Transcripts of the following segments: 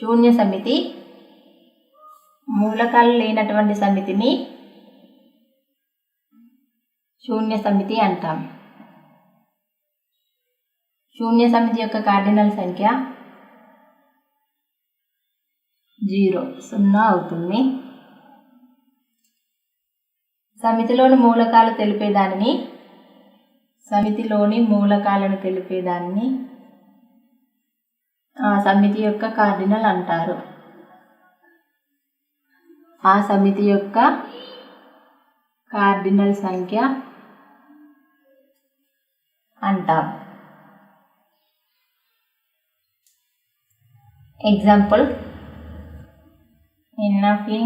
శూన్య సమితి. మూలకాలు లేనటువంటి సమితిని శూన్య సమితి అంటాం. శూన్య సమితి యొక్క కార్డినల్ సంఖ్య జీరో సున్నా అవుతుంది. సమితిలోని మూలకాలు తెలిపేదానిని సమితిలోని మూలకాలను తెలిపేదాన్ని సమితి యొక్క కార్డినల్ అంటారు. ఆ సమితి యొక్క కార్డినల్ సంఖ్య అంటాం. Example n of A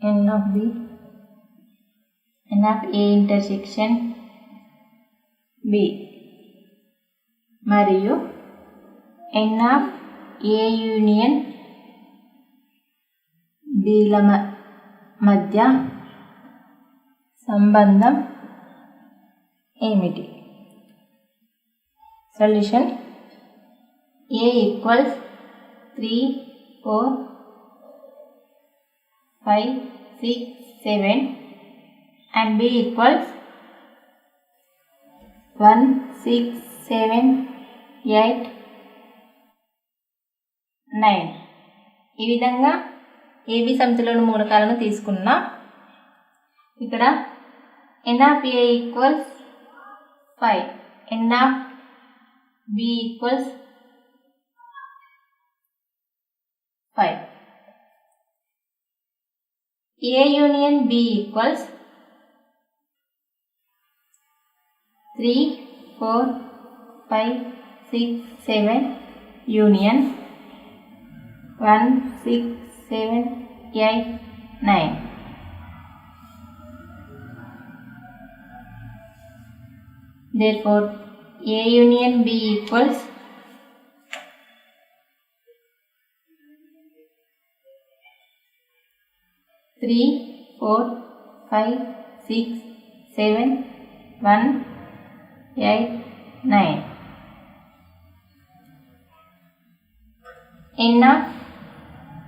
n of B n of A intersection B మరియు ఎన్ ఆఫ్ ఏ యూనియన్ బిల మ- మధ్య సంబంధం ఏమిటి solution A equals three four five six seven and B equals one six seven eight nine. ఈ విధంగా A B సమితిలోని మూలకాలను తీసుకున్నా. ఇక్కడ n of A equals five n of B equals five A union B equals three four five six seven union 1, 6, 7, 8, 9. Therefore, A union B equals three, four, five, six, seven, one, eight, nine. 1, 8, 9. Enough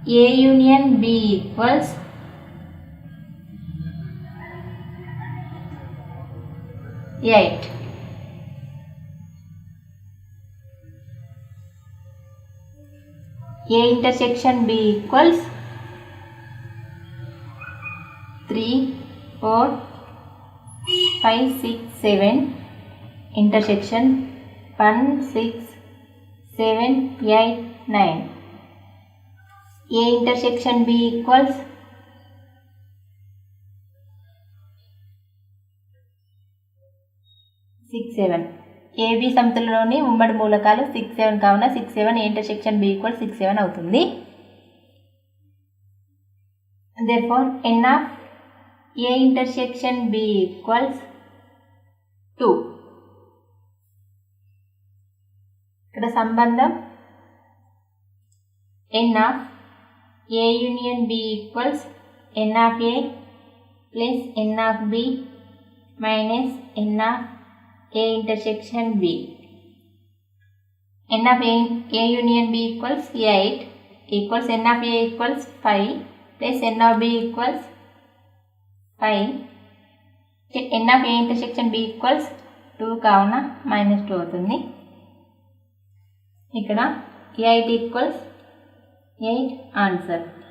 a union b equals eight A intersection B equals 3, 4, 5, 6, 7. Intersection 1, 6, 7, 8, 9. A intersection B equals six seven A B సమితులలోని ఉమ్మడి మూలకాలు six seven కావున six seven intersection B equal six seven అవుతుంది. Therefore n of A intersection B equals two ఇక్కడ సంబంధం n of A union B equals n of A plus n of B minus n of A intersection B. N of A, A union B equals 8 equals N of A equals 5 plus N of B equals 5. N of A intersection B equals 2 కావున minus two అవుతుంది ఇక్కడ eight equals 8 answer.